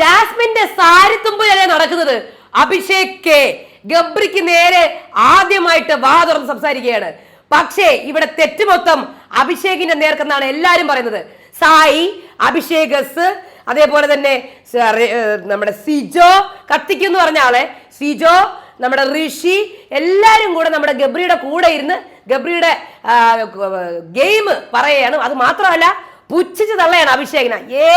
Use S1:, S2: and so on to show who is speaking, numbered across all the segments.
S1: ജാസ്മിന്റെ സാരിത്തുമ്പിലല്ലേ നടക്കുന്നത്? അഭിഷേക് കെ. ഗബ്രിക്ക് നേരെ ആദ്യമായിട്ട് വാ തുറന്ന് സംസാരിക്കുകയാണ്. പക്ഷേ ഇവിടെ തെറ്റ് മൊത്തം അഭിഷേകിന്റെ നേർക്കെന്നാണ് എല്ലാരും പറയുന്നത്. സായി അഭിഷേകസ് അതേപോലെ തന്നെ നമ്മുടെ സിജോ കത്തിക്ക് എന്ന് പറഞ്ഞ ആളെ സിജോ നമ്മുടെ ഋഷി എല്ലാരും കൂടെ നമ്മുടെ ഗബ്രിയുടെ കൂടെ ഇരുന്ന് ഗബ്രിയുടെ ഗെയിം പറയുകയാണ്. അത് മാത്രമല്ല പുച്ഛിച്ച് തള്ളയാണ് അഭിഷേകിനെ. ഏ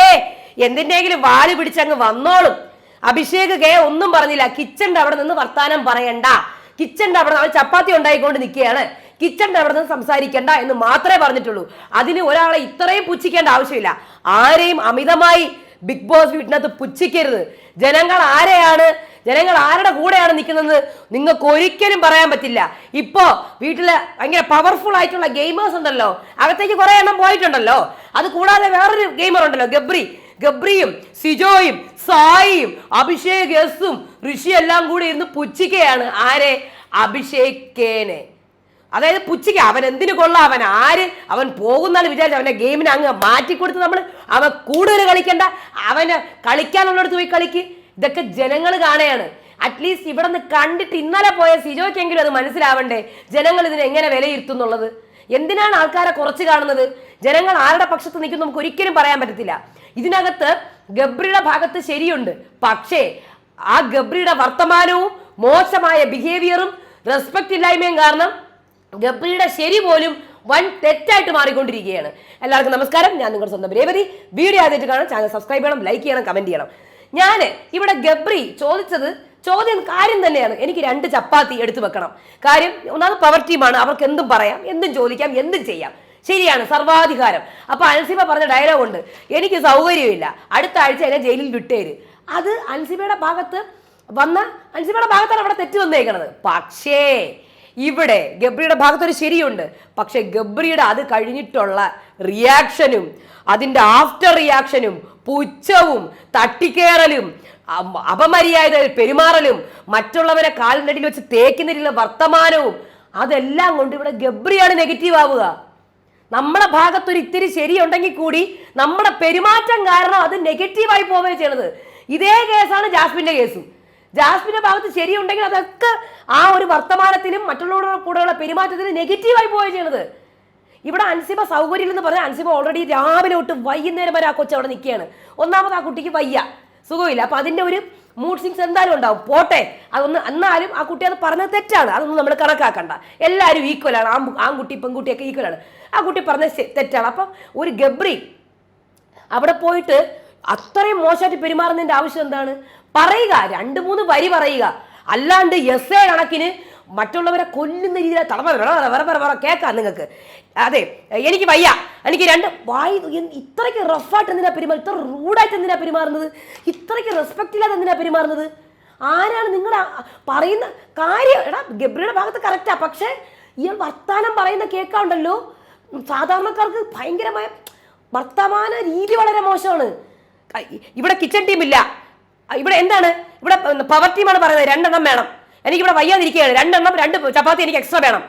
S1: എന്തിന്റെങ്കിലും വാൽ പിടിച്ചങ്ങ് വന്നോളും. അഭിഷേക് കെ ഒന്നും പറഞ്ഞില്ല. കിച്ചന്റെ അവിടെ നിന്ന് വർത്താനം പറയണ്ട. കിച്ചന്റെ അവിടെ അവൻ ചപ്പാത്തി ഉണ്ടായിക്കൊണ്ട് നിൽക്കുകയാണ്. കിച്ചന്റെ അവിടെ നിന്ന് സംസാരിക്കണ്ട എന്ന് മാത്രമേ പറഞ്ഞിട്ടുള്ളൂ. അതിന് ഒരാളെ ഇത്രയും പുച്ഛിക്കേണ്ട ആവശ്യമില്ല. ആരെയും അമിതമായി ബിഗ് ബോസ് വീട്ടിനകത്ത് പുച്ഛിക്കരുത്. ജനങ്ങൾ ആരെയാണ്? ജനങ്ങൾ ആരുടെ കൂടെയാണ് നിൽക്കുന്നത്? നിങ്ങൾക്ക് ഒരിക്കലും പറയാൻ പറ്റില്ല. ഇപ്പോ വീട്ടിൽ ഭയങ്കര പവർഫുൾ ആയിട്ടുള്ള ഗെയിമേഴ്സ് ഉണ്ടല്ലോ. അകത്തേക്ക് കുറെ എണ്ണം പോയിട്ടുണ്ടല്ലോ. അത് കൂടാതെ വേറൊരു ഗെയിമർ ഉണ്ടല്ലോ ഗബ്രി. ഗബ്രിയും സിജോയും സായിയും അഭിഷേക് എസും ഋഷി എല്ലാം കൂടി ഇരുന്ന് പുച്ഛിക്കുകയാണ്. ആരെ? അഭിഷേക്കേനെ. അതായത് പുച്ഛിക്ക. അവൻ എന്തിനു കൊള്ളാം? അവൻ ആര്? അവൻ പോകുന്നാണ് വിചാരിച്ചു അവനെ ഗെയിമിനെ അങ്ങ് മാറ്റിക്കൊടുത്ത് നമ്മൾ അവൻ കൂടുതൽ കളിക്കണ്ട. അവന് കളിക്കാനുള്ളിടത്ത് പോയി കളിക്ക്. ഇതൊക്കെ ജനങ്ങൾ കാണുകയാണ്. അറ്റ്ലീസ്റ്റ് ഇവിടെ നിന്ന് കണ്ടിട്ട് ഇന്നലെ പോയ സിജോയ്ക്കെങ്കിലും അത് മനസ്സിലാവണ്ടേ. ജനങ്ങൾ ഇതിനെ എങ്ങനെ വിലയിരുത്തുന്നുള്ളത്? എന്തിനാണ് ആൾക്കാരെ കുറച്ച് കാണുന്നത്? ജനങ്ങൾ ആരുടെ പക്ഷത്ത് നിൽക്കും നമുക്ക് ഒരിക്കലും പറയാൻ പറ്റത്തില്ല. ഇതിനകത്ത് ഗബ്രിയുടെ ഭാഗത്ത് ശരിയുണ്ട്. പക്ഷേ ആ ഗബ്രിയുടെ വർത്തമാനവും മോശമായ ബിഹേവിയറും റെസ്പെക്ട് ഇല്ലായ്മയും കാരണം ഗബ്രിയുടെ ശരി പോലും വൻ തെറ്റായിട്ട് മാറിക്കൊണ്ടിരിക്കുകയാണ്. എല്ലാവർക്കും നമസ്കാരം. ഞാൻ നിങ്ങളുടെ സ്വന്തം രേവതി. വീഡിയോ ആദ്യമായിട്ട് കാണാം ചാനൽ സബ്സ്ക്രൈബ് ചെയ്യണം ലൈക്ക് ചെയ്യണം കമന്റ് ചെയ്യണം. ഞാൻ ഇവിടെ ഗബ്രി ചോദിച്ചത് ചോദ്യം കാര്യം തന്നെയാണ്. എനിക്ക് രണ്ട് ചപ്പാത്തി എടുത്തു വെക്കണം. കാര്യം ഒന്നാമത് പവർ ടീമാണ് അവർക്ക് എന്തും പറയാം എന്തും ചോദിക്കാം എന്തും ചെയ്യാം. ശരിയാണ് സർവാധികാരം. അപ്പൊ അൻസിബ പറഞ്ഞ ഡയലോഗ് ഉണ്ട്. എനിക്ക് സൗകര്യമില്ല. അടുത്ത ആഴ്ച എന്നെ ജയിലിൽ വിട്ടേര്. അത് അൻസിബയുടെ ഭാഗത്ത് വന്ന അൻസിബയുടെ ഭാഗത്താണ് അവിടെ തെറ്റ് വന്നേക്കണത്. പക്ഷേ ഇവിടെ ഗബ്രിയുടെ ഭാഗത്തൊരു ശരിയുണ്ട്. പക്ഷെ ഗബ്രിയുടെ അത് കഴിഞ്ഞിട്ടുള്ള റിയാക്ഷനും അതിന്റെ ആഫ്റ്റർ റിയാക്ഷനും പുച്ഛവും തട്ടിക്കേറലും അപമര്യാദ പെരുമാറലും മറ്റുള്ളവരെ കാലിനടിയിൽ വെച്ച് തേക്കുന്നതിലുള്ള വർത്തമാനവും അതെല്ലാം കൊണ്ട് ഇവിടെ ഗബ്രിയാണ് നെഗറ്റീവ് ആവുക. നമ്മുടെ ഭാഗത്തൊരു ഇത്തിരി ശരിയുണ്ടെങ്കിൽ കൂടി നമ്മുടെ പെരുമാറ്റം കാരണം അത് നെഗറ്റീവായി പോവുകയാണ് ചെയ്യണത്. ഇതേ കേസാണ് ജാസ്മിന്റെ കേസും. ജാസ്മിന്റെ ഭാഗത്ത് ശരിയുണ്ടെങ്കിൽ അതൊക്കെ ആ ഒരു വർത്തമാനത്തിലും മറ്റുള്ളവരുടെ കൂടെയുള്ള പെരുമാറ്റത്തിലും നെഗറ്റീവായി പോവുകയാണ് ചെയ്യണത്. ഇവിടെ അൻസിബ സൗകര്യം എന്ന് പറഞ്ഞാൽ അൻസിബ ഓൾറെഡി രാവിലെ തൊട്ട് വൈകുന്നേരം വരെ ആ കൊച്ചു അവിടെ നിൽക്കുകയാണ്. ഒന്നാമത് ആ കുട്ടിക്ക് വയ്യ. സുഖമില്ല. അപ്പൊ അതിന്റെ ഒരു മൂഡ് സിങ്സ് എന്തായാലും ഉണ്ടാവും. പോട്ടെ. അതൊന്ന് എന്നാലും ആ കുട്ടി അത് പറഞ്ഞത് തെറ്റാണ്. അതൊന്നും നമ്മൾ കണക്കാക്കണ്ട. എല്ലാവരും ഈക്വലാണ് ആ ആൺകുട്ടി പെൺകുട്ടിയൊക്കെ ഈക്വലാണ് ആ കുട്ടി പറഞ്ഞത് തെറ്റാണ്. അപ്പം ഒരു ഗബ്രി അവിടെ പോയിട്ട് അത്രയും മോശമായിട്ട് പെരുമാറുന്നതിന്റെ ആവശ്യം എന്താണ്? പറയുക. രണ്ട് മൂന്ന് വരി പറയുക. അല്ലാണ്ട് എസ് എ കണക്കിന് മറ്റുള്ളവരെ കൊല്ലുന്ന രീതിയിൽ തളമ വേറെ വേറെ വര കേൾക്കാം നിങ്ങൾക്ക്. അതെ എനിക്ക് വയ്യ. എനിക്ക് രണ്ട് വായി ഇത്രയ്ക്ക് റഫായിട്ട് എന്തിനാ പെരുമാറുന്നത്? ഇത്ര റൂഡായിട്ട് എന്തിനാ പെരുമാറുന്നത്? ഇത്രയ്ക്ക് റെസ്പെക്റ്റ് ഇല്ലാതെ എന്തിനാ പെരുമാറുന്നത്? ആരാണ് നിങ്ങൾ പറയുന്ന കാര്യം? എടാ ഗബ്രിയുടെ ഭാഗത്ത് കറക്റ്റാ പക്ഷേ ഈ വർത്താനം പറയുന്ന കേൾക്കാണ്ടല്ലോ സാധാരണക്കാർക്ക് ഭയങ്കരമായ വർത്തമാന രീതി വളരെ മോശമാണ്. ഇവിടെ കിച്ചൺ ടീമില്ല ഇവിടെ എന്താണ്? ഇവിടെ പവർ ടീമാണ് പറയുന്നത്. രണ്ടെണ്ണം വേണം. എനിക്കിവിടെ വയ്യാതിരിക്കുകയാണ്. രണ്ടെണ്ണം രണ്ട് ചപ്പാത്തി എനിക്ക് എക്സ്ട്രാ വേണം.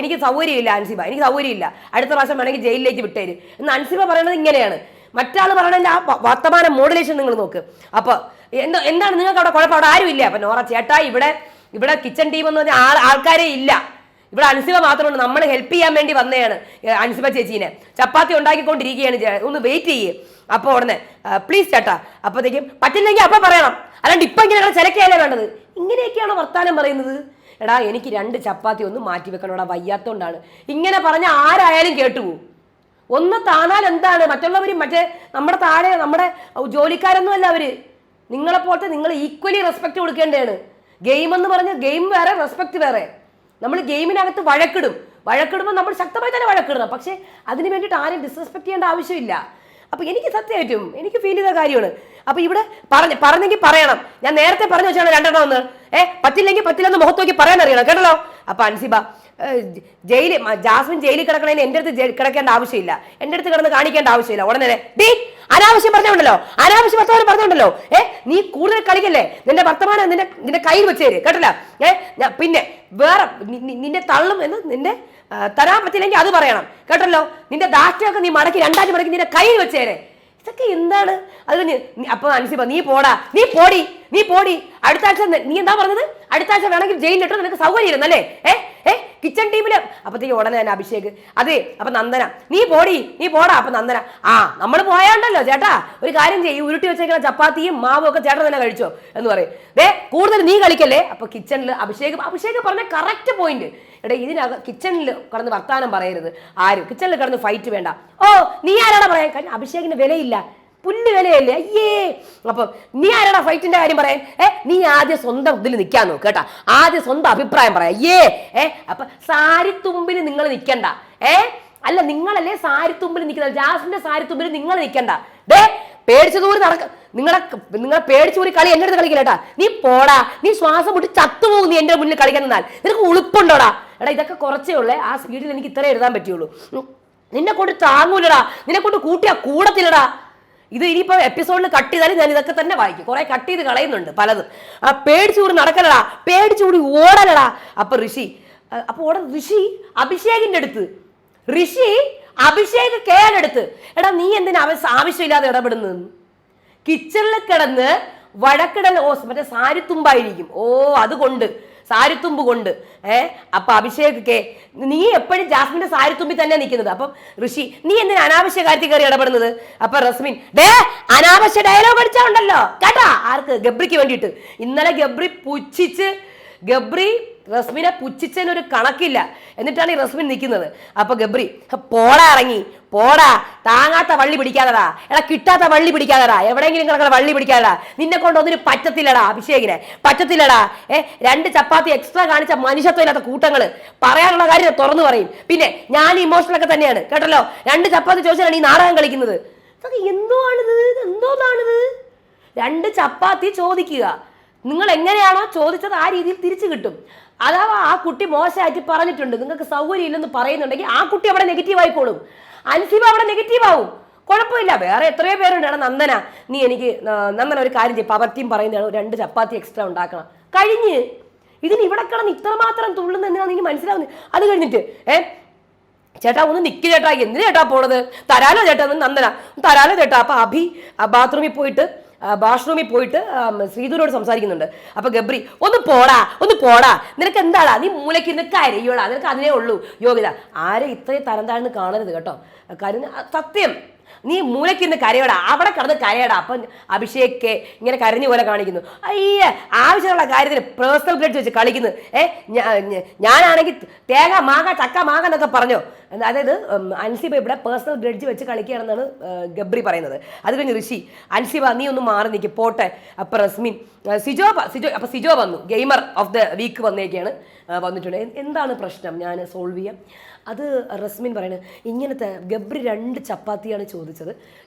S1: എനിക്ക് സൗകര്യമില്ല അൻസിബ എനിക്ക് സൗകര്യമില്ല. അടുത്ത പ്രാവശ്യം വേണമെങ്കിൽ ജയിലിലേക്ക് വിട്ടേര്. എന്ന് അൻസിബ പറയുന്നത് ഇങ്ങനെയാണ്. മറ്റാൾ പറയണതിന്റെ ആ വർത്തമാന മോഡുലേഷൻ നിങ്ങൾ നോക്ക്. അപ്പോൾ എന്താ എന്താണ് നിങ്ങൾക്ക് അവിടെ കുഴപ്പം? അവിടെ ആരുമില്ല. അപ്പൊ നോറ ചേട്ടാ ഇവിടെ ഇവിടെ കിച്ചൺ ടീം എന്ന് പറഞ്ഞാൽ ആൾ ആൾക്കാരെ ഇല്ല. ഇവിടെ അൻസിബ മാത്രമുണ്ട്. നമ്മൾ ഹെൽപ്പ് ചെയ്യാൻ വേണ്ടി വന്നതാണ് അൻസിബ ചേച്ചീനെ. ചപ്പാത്തി ഉണ്ടാക്കിക്കൊണ്ടിരിക്കുകയാണ് ഒന്ന് വെയിറ്റ് ചെയ്യേ. അപ്പോൾ ഉടനെ പ്ലീസ് ചേട്ടാ അപ്പോഴത്തേക്കും പറ്റില്ലെങ്കിൽ അപ്പം പറയണം. അല്ലാണ്ട് ഇപ്പം ഇങ്ങനെ ചിലക്കയല്ലേ വേണ്ടത്? ഇങ്ങനെയൊക്കെയാണ് വർത്താനം പറയുന്നത്? എടാ എനിക്ക് രണ്ട് ചപ്പാത്തി ഒന്ന് മാറ്റി വെക്കണോടാ വയ്യാത്തോണ്ടാണ്. ഇങ്ങനെ പറഞ്ഞ ആരായാലും കേട്ടുപോകും ഒന്ന് താണാൽ എന്താണ്? മറ്റുള്ളവരും മറ്റേ നമ്മുടെ താഴെ നമ്മുടെ ജോലിക്കാരൊന്നും അല്ല അവർ. നിങ്ങളെ പോലത്തെ നിങ്ങൾ ഈക്വലി റെസ്പെക്റ്റ് കൊടുക്കേണ്ടതാണ്. ഗെയിം എന്ന് പറഞ്ഞ് ഗെയിം വേറെ റെസ്പെക്റ്റ് വേറെ. നമ്മൾ ഗെയിമിനകത്ത് വഴക്കിടും. വഴക്കിടുമ്പോൾ നമ്മൾ ശക്തമായി തന്നെ വഴക്കിടണം. പക്ഷേ അതിന് വേണ്ടിയിട്ട് ആരെയും ഡിസ്റെസ്പെക്ട് ചെയ്യേണ്ട ആവശ്യമില്ല. അപ്പോൾ എനിക്ക് സത്യമായിട്ടും എനിക്ക് ഫീൽ ചെയ്ത കാര്യമാണ്. അപ്പൊ ഇവിടെ പറഞ്ഞ പറഞ്ഞെങ്കിൽ പറയണം. ഞാൻ നേരത്തെ പറഞ്ഞു വെച്ചാണ് രണ്ടെണ്ണം ഒന്ന്. ഏ പറ്റില്ലെങ്കിൽ പറ്റില്ലെന്ന് മുഖത്ത് നോക്കി പറയാൻ അറിയണം കേട്ടല്ലോ? അപ്പൊ അൻസിബ ജയിലിൽ ജാസ്മിൻ ജയിലിൽ കിടക്കണതിന് എന്റെ അടുത്ത് കിടക്കേണ്ട ആവശ്യമില്ല. എന്റെ അടുത്ത് കിടന്ന് കാണിക്കേണ്ട ആവശ്യമില്ല. ഉടനെ ഡീ അനാവശ്യം പറഞ്ഞുണ്ടല്ലോ. അനാവശ്യം വർത്തമാനം പറഞ്ഞുണ്ടല്ലോ. ഏ നീ കൂടുതൽ കളിക്കല്ലേ? നിന്റെ വർത്തമാനം നിന്റെ നിന്റെ കയ്യിൽ വെച്ചേര് കേട്ടില്ല? ഏ പിന്നെ വേറെ നിന്നെ തള്ളും എന്ന് നിന്റെ തരാൻ പറ്റില്ലെങ്കിൽ അത് പറയണം കേട്ടല്ലോ? നിന്റെ ദാഷ്ട്യമൊക്കെ നീ മടക്കി രണ്ടാഴ്ച മടക്കി നിന്റെ കയ്യിൽ വെച്ചേരെ ഇതൊക്കെ എന്താണ്? അത് അപ്പൊ അൻസിബ നീ പോടാ. നീ പോടി. നീ പോടി. അടുത്ത ആഴ്ച നീ എന്താ പറഞ്ഞത്? അടുത്ത ആഴ്ച വേണമെങ്കിൽ ജയിലിലിട്ടോ നിനക്ക് സൗകര്യം ഇരുന്നല്ലേ ഏ? ഏ കിച്ചൺ ടീമിൽ അപ്പത്തേക്ക് ഉടനെ തന്നെ അഭിഷേക്. അതെ അപ്പൊ നന്ദന. നീ പോടി. നീ പോടാ അപ്പൊ നന്ദന. ആ നമ്മൾ പോയാണ്ടല്ലോ ചേട്ടാ. ഒരു കാര്യം ചെയ്യും. ഉരുട്ടി വെച്ചേക്കുന്ന ചപ്പാത്തിയും മാവും ഒക്കെ ചേട്ടൻ തന്നെ കഴിച്ചോ എന്ന് പറയും. ദേ കൂടുതൽ നീ കളിക്കല്ലേ? അപ്പൊ കിച്ചണിൽ അഭിഷേക് അഭിഷേക് പറഞ്ഞ കറക്റ്റ് പോയിന്റ് എടാ ഇതിനകം കിച്ചണിൽ കടന്ന് വർത്താനം പറയരുത്. ആരും. കിച്ചണിൽ കടന്ന് ഫൈറ്റ് വേണ്ട. ഓ നീ ആരാണ് പറയാൻ കാരണം അഭിഷേകിന് വിലയില്ല. പുല്ല് വിലയല്ലേ? അയ്യേ. അപ്പം നീ ആരാടാ ഫൈറ്റിന്റെ കാര്യം പറയാൻ? ഏ നീ ആദ്യം സ്വന്തം ഇതിൽ നിൽക്കാൻ നോക്ക് കേട്ടാ. ആദ്യം സ്വന്തം അഭിപ്രായം പറയാം. അയ്യേ. ഏ അപ്പൊ സാരിത്തുമ്പിൽ നിങ്ങൾ നിൽക്കണ്ട. ഏ അല്ല നിങ്ങളല്ലേ സാരിത്തുമ്പിൽ നിൽക്കുന്നത്? ജാസിന്റെ സാരിത്തുമ്പിൽ നിങ്ങൾ നിൽക്കണ്ട. ഡേ പേടിച്ചു ദൂരെ നടക്ക. നിങ്ങളെ നിങ്ങളെ പേടിച്ചു കൂടി കളി എന്റെ അടുത്ത് കളിക്കില്ലേട്ടാ നീ പോടാ. നീ ശ്വാസം മുട്ടി ചത്തുപോകും നീ എന്റെ മുന്നിൽ കളിക്കാൻ നിന്നാൽ. നിനക്ക് ഉളുപ്പുണ്ടോടാ? എടാ ഇതൊക്കെ കുറച്ചേ ഉള്ളേ. ആ സ്പീഡിൽ എനിക്ക് ഇത്രേ എഴുതാൻ പറ്റുള്ളൂ. നിന്നെ കൊണ്ട് താങ്ങൂലടാ. നിന്നെ കൊണ്ട് കൂട്ടിയാ കൂടത്തില്ലടാ. ഇത് ഇനിയിപ്പോ എപ്പിസോഡിൽ കട്ട് ചെയ്താലും ഞാൻ ഇതൊക്കെ തന്നെ വായിക്കും. കുറെ കട്ട് ചെയ്ത് കളയുന്നുണ്ട് പലതും. ആ പേടിച്ചൂടി നടക്കലടാ. പേടിച്ചൂടി ഓടലടാ. അപ്പൊ ഋഷി അപ്പൊ ഓട ഋഷി അഭിഷേകിന്റെ അടുത്ത്. ഋഷി അഭിഷേക് കേടെടുത്ത് എടാ നീ എന്തിനാ ആവശ്യമില്ലാതെ ഇടപെടുന്നത്? കിച്ചണിൽ കിടന്ന് വഴക്കിടൽ ഓ മറ്റേ സാരിത്തുമ്പായിരിക്കും ഓ അതുകൊണ്ട്. സാരിത്തുമ്പ് കൊണ്ട് ഏ അപ്പൊ അഭിഷേകൊക്കെ നീ എപ്പോഴും ജാസ്മിന്റെ സാരിത്തുമ്പിൽ തന്നെ നിൽക്കുന്നത്. അപ്പം ഋഷി നീ എന്തിനാ അനാവശ്യ കാര്യത്തിൽ കയറി ഇടപെടുന്നത്? അപ്പൊ റസ്മിൻ ഡേ അനാവശ്യ ഡയലോഗ് അടിച്ചാ ഉണ്ടല്ലോ. കേട്ടാ? ആർക്ക്? ഗബ്രിക്ക് വേണ്ടിയിട്ട്. ഇന്നലെ ഗബ്രി പുച്ഛിച്ച് ഗബ്രി റസ്മിനെ പുച്ഛിച്ചതിനൊരു കണക്കില്ല. എന്നിട്ടാണ് ഈ റസ്മിൻ നിൽക്കുന്നത്. അപ്പൊ ഗബ്രി പോടാ ഇറങ്ങി. പോടാ താങ്ങാത്ത വള്ളി പിടിക്കാതടാ. എടാ കിട്ടാത്ത വള്ളി പിടിക്കാതടാ. എവിടെയെങ്കിലും കിടക്കുന്ന വള്ളി പിടിക്കാതടാ. നിന്നെ കൊണ്ട് ഒന്നിനും പറ്റത്തില്ലടാ അഭിഷേകിനെ. പറ്റത്തില്ലടാ. ഏ രണ്ട് ചപ്പാത്തി എക്സ്ട്രാ കാണിച്ച മനുഷ്യത്വം ഇല്ലാത്ത കൂട്ടങ്ങൾ പറയാനുള്ള കാര്യം തുറന്നു പറയും. പിന്നെ ഞാൻ ഇമോഷണലൊക്കെ തന്നെയാണ്. കേട്ടല്ലോ? രണ്ട് ചപ്പാത്തി ചോദിച്ചാലാണ് ഈ നാടകം കളിക്കുന്നത്. ഇതൊക്കെ എന്തോയാണിത് ഇത് എന്തോന്നാണിത്? രണ്ട് ചപ്പാത്തി ചോദിക്കുക. നിങ്ങൾ എങ്ങനെയാണോ ചോദിച്ചത് ആ രീതിയിൽ തിരിച്ചു കിട്ടും. അഥവാ ആ കുട്ടി മോശമായിട്ട് പറഞ്ഞിട്ടുണ്ട് നിങ്ങൾക്ക് സൗകര്യം ഇല്ലെന്ന് പറയുന്നുണ്ടെങ്കിൽ ആ കുട്ടി അവിടെ നെഗറ്റീവ് ആയിക്കോളും. അൻസിബ അവിടെ നെഗറ്റീവ് ആവും. കുഴപ്പമില്ല. വേറെ എത്രയോ പേരുണ്ട്. എടാ നന്ദന നീ എനിക്ക് നന്ദന ഒരു കാര്യം ചെയ്യും. പവർത്തിയും പറയുന്നതാണ്. രണ്ട് ചപ്പാത്തി എക്സ്ട്രാ ഉണ്ടാക്കണം. കഴിഞ്ഞ്. ഇതിന് ഇവിടെ കിടന്ന് ഇത്രമാത്രം തുള്ളുന്ന എന്തിനാണ് എനിക്ക് മനസ്സിലാവുന്നത് അത് കഴിഞ്ഞിട്ട് ഏ? ചേട്ടാ ഒന്ന് നിക്ക് ചേട്ടാ. എന്തിനാ ചേട്ടാ പോണത്? തരാനോ ചേട്ടാ നന്ദന. തരാലോ ചേട്ടാ. അപ്പൊ അഭി ബാത്റൂമിൽ പോയിട്ട് വാഷ്റൂമിൽ പോയിട്ട് ശ്രീധുരോട് സംസാരിക്കുന്നുണ്ട്. അപ്പൊ ഗബ്രി ഒന്ന് പോടാ ഒന്ന് പോടാ. നിനക്ക് എന്താടാ? നീ മൂലയ്ക്ക് നിനക്ക് അരയോടാ നിനക്ക് അതിനേ ഉള്ളൂ. യോഗ്യത. ആരെ ഇത്രയും തരം താഴ്ന്ന് കാണരുത് കേട്ടോ. കാര്യം സത്യം. നീ മൂലയ്ക്ക് ഇരുന്ന് കരയടാ അവിടെ കിടന്ന് കരയടാ. അപ്പം അഭിഷേക് ഇങ്ങനെ കരഞ്ഞു പോലെ കാണിക്കുന്നു. അയ്യ ആവശ്യമുള്ള കാര്യത്തിൽ പേഴ്സണൽ ബ്ലഡ് വെച്ച് കളിക്കുന്നു. ഏ ഞാനാണെങ്കിൽ തേങ്ങ മാങ്ങ ചക്ക മാങ്ങ എന്നൊക്കെ പറഞ്ഞോ. അതായത് അൻസിബ ഇവിടെ പേഴ്സണൽ ബ്ലഡ് വെച്ച് കളിക്കുകയാണെന്നാണ് ഗബ്രി പറയുന്നത്. അത് കഴിഞ്ഞ് ഋഷി അൻസിബ നീ ഒന്ന് മാറി നിൽക്കും പോട്ടെ. അപ്പം റസ്മിൻ സിജോ സിജോ അപ്പം സിജോ വന്നു. ഗെയിമർ ഓഫ് ദ വീക്ക് വന്നേക്കാണ്. വന്നിട്ടുണ്ട്. എന്താണ് പ്രശ്നം? ഞാൻ സോൾവ് ചെയ്യാം. അത് റസ്മിൻ പറയുന്നത് ഇങ്ങനത്തെ ഗബ്രി രണ്ട് ചപ്പാത്തിയാണ് ചോദിച്ചത്.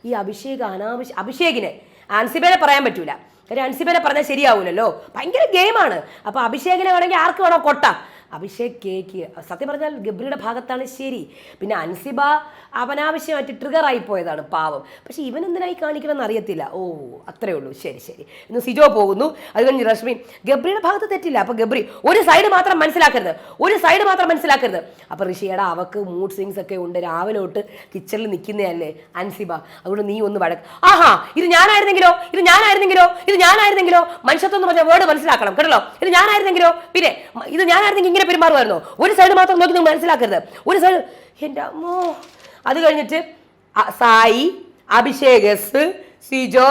S1: ഈ അഭിഷേക് അനാവശ്യ അഭിഷേകിനെ ആൻസിബേനെ പറയാൻ പറ്റൂല. കാര്യം അൻസിബേനെ പറഞ്ഞാൽ ശരിയാവൂലല്ലോ. ഭയങ്കര ഗെയിമാണ്. അപ്പോൾ അഭിഷേകിനെ വേണമെങ്കിൽ ആർക്ക് വേണോ കൊട്ടാം. അഭിഷേക് കേക്ക് സത്യം പറഞ്ഞാൽ ഗബ്രിയുടെ ഭാഗത്താണ് ശരി. പിന്നെ അൻസിബ അവനാവശ്യമായിട്ട് ട്രിഗറായി പോയതാണ് പാവം. പക്ഷെ ഇവൻ എന്തിനായി കാണിക്കണമെന്ന് അറിയത്തില്ല. ഓ അത്രേ ഉള്ളൂ. ശരി ശരി. ഇന്ന് സിജോ പോകുന്നു. അത് കഴിഞ്ഞ് രശ്മി ഗബ്രിയുടെ ഭാഗത്ത് തെറ്റില്ല. അപ്പൊ ഗബ്രി ഒരു സൈഡ് മാത്രം മനസ്സിലാക്കരുത്. ഒരു സൈഡ് മാത്രം മനസ്സിലാക്കരുത്. അപ്പൊ ഋഷിയുടെ അവക്ക് മൂഡ് സ്വിങ്സ് ഒക്കെ ഉണ്ട്. രാവിലെ തൊട്ട് കിച്ചണിൽ നിൽക്കുന്നതല്ലേ അൻസിബ. അതുകൊണ്ട് നീ ഒന്ന് വഴക്ക്. ആഹാ ഇത് ഞാനായിരുന്നെങ്കിലോ? ഇത് ഞാനായിരുന്നെങ്കിലോ? ഇത് ഞാനായിരുന്നെങ്കിലോ? മനുഷ്യത്വം എന്ന് പറഞ്ഞ വേർഡ് മനസ്സിലാക്കണം. കേട്ടല്ലോ? ഇത് ഞാനായിരുന്നെങ്കിലോ? പിന്നെ ഇത് ഞാനായിരുന്നെങ്കിൽ ഇങ്ങനെ പെരുമാറുമായിരുന്നോ. ഒരു സൈഡ് മാത്രം നോക്കി നിങ്ങൾ മനസ്സിലാക്കരുത്. ഒരു സൈഡ് എന്റെ അമ്മോ. അത് കഴിഞ്ഞിട്ട് സായി അഭിഷേകസ് സിജോ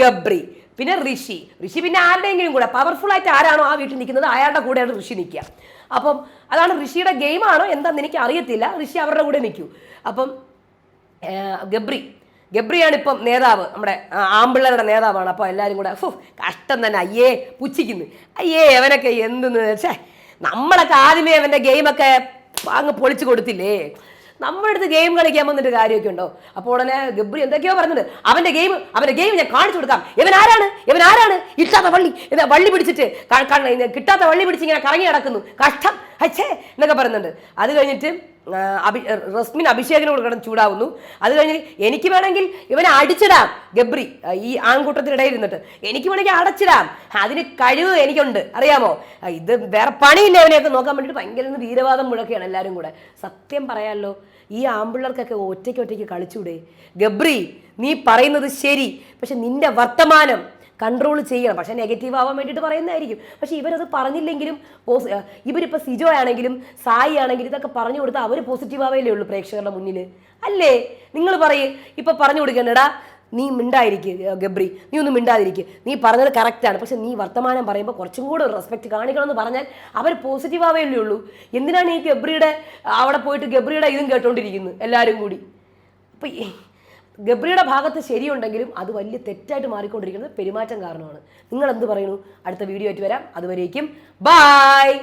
S1: ഗബ്രി പിന്നെ ഋഷി. ഋഷി പിന്നെ ആരുടെയെങ്കിലും കൂടെ. പവർഫുൾ ആയിട്ട് ആരാണോ ആ വീട്ടിൽ നിൽക്കുന്നത് അയാളുടെ കൂടെയാണ് ഋഷി നിൽക്കുക. അപ്പം അതാണ് ഋഷിയുടെ ഗെയിമാണോ എന്താണെന്ന് എനിക്ക് അറിയത്തില്ല. ഋഷി അവരുടെ കൂടെ നിൽക്കൂ. അപ്പം ഗബ്രി. ഗബ്രിയാണ് ഇപ്പം നേതാവ്. നമ്മുടെ ആമ്പിള്ളരുടെ നേതാവാണ്. അപ്പോൾ എല്ലാവരും കൂടെ ഫു കഷ്ടം തന്നെ. അയ്യേ പുച്ഛിക്കുന്നു. അയ്യേ അവനൊക്കെ എന്തെന്ന് വെച്ചേ നമ്മളൊക്കെ ആദ്യമേ അവന്റെ ഗെയിമൊക്കെ അങ്ങ് പൊളിച്ചു കൊടുത്തില്ലേ? നമ്മുടെ അടുത്ത് ഗെയിം കളിക്കാൻ വന്നിട്ട് കാര്യമൊക്കെ ഉണ്ടോ? അപ്പോൾ ഉടനെ ഗബ്രി എന്തൊക്കെയോ പറഞ്ഞത് അവന്റെ ഗെയിം അവന്റെ ഗെയിം ഞാൻ കാണിച്ചു കൊടുക്കാം. ഇവൻ ആരാണ്? ഇവൻ ആരാണ്? ഇട്ടാത്ത വള്ളി ഇത് വള്ളി പിടിച്ചിട്ട് കിട്ടാത്ത വള്ളി പിടിച്ച് ഇങ്ങനെ കറങ്ങി നടക്കുന്നു. കഷ്ടം. അച്ഛേ എന്നൊക്കെ പറയുന്നുണ്ട്. അത് കഴിഞ്ഞിട്ട് അഭി റസ്മിൻ അഭിഷേകിന് കൊടുക്കണം ചൂടാവുന്നു. അത് കഴിഞ്ഞ് എനിക്ക് വേണമെങ്കിൽ ഇവനെ അടിച്ചിടാം. ഗബ്രി ഈ ആൺകൂട്ടത്തിനിടയിൽ ഇരുന്നിട്ട് എനിക്ക് വേണമെങ്കിൽ അടച്ചിടാം. അതിന് കഴിവ് എനിക്കുണ്ട്. അറിയാമോ? ഇത് വേറെ പണിയില്ല ഇവനെയൊക്കെ നോക്കാൻ വേണ്ടിയിട്ട് ഭയങ്കര വീരവാദം മുഴക്കുകയാണ് എല്ലാവരും കൂടെ. സത്യം പറയാമല്ലോ ഈ ആമ്പിള്ളേർക്കൊക്കെ ഒറ്റയ്ക്ക് ഒറ്റയ്ക്ക് കളിച്ചൂടെ? ഗബ്രി നീ പറയുന്നത് ശരി പക്ഷെ നിന്റെ വർത്തമാനം കൺട്രോൾ ചെയ്യണം. പക്ഷെ നെഗറ്റീവ് ആവാൻ വേണ്ടിയിട്ട് പറയുന്നതായിരിക്കും. പക്ഷെ ഇവരത് പറഞ്ഞില്ലെങ്കിലും പോസ് ഇവരിപ്പോൾ സിജോ ആണെങ്കിലും സായി ആണെങ്കിലും ഇതൊക്കെ പറഞ്ഞു കൊടുത്താൽ അവർ പോസിറ്റീവ് ആവേലേ ഉള്ളൂ പ്രേക്ഷകരുടെ മുന്നിൽ അല്ലേ? നിങ്ങൾ പറയും ഇപ്പൊ പറഞ്ഞു കൊടുക്കണ്ടടാ നീ മിണ്ടായിരിക്കുക ഗബ്രി. നീ ഒന്നും മിണ്ടാതിരിക്കുക നീ പറഞ്ഞത് കറക്റ്റാണ് പക്ഷെ നീ വർത്തമാനം പറയുമ്പോൾ കുറച്ചും കൂടെ റെസ്പെക്ട് കാണിക്കണമെന്ന് പറഞ്ഞാൽ അവർ പോസിറ്റീവ് ആവേലേ ഉള്ളൂ. എന്തിനാണ് ഈ ഗബ്രിയുടെ അവിടെ പോയിട്ട് ഗബ്രിയുടെ ഇതും കേട്ടോണ്ടിരിക്കുന്നത് എല്ലാവരും കൂടി. അപ്പം ഗബ്രിയുടെ ഭാഗത്ത് ശരിയുണ്ടെങ്കിലും അത് വലിയ തെറ്റായിട്ട് മാറിക്കൊണ്ടിരിക്കുന്നത് പെരുമാറ്റം കാരണമാണ്. നിങ്ങൾ എന്ത് പറയുന്നു? അടുത്ത വീഡിയോ ആയിട്ട് വരാം. അതുവരേക്കും ബായ്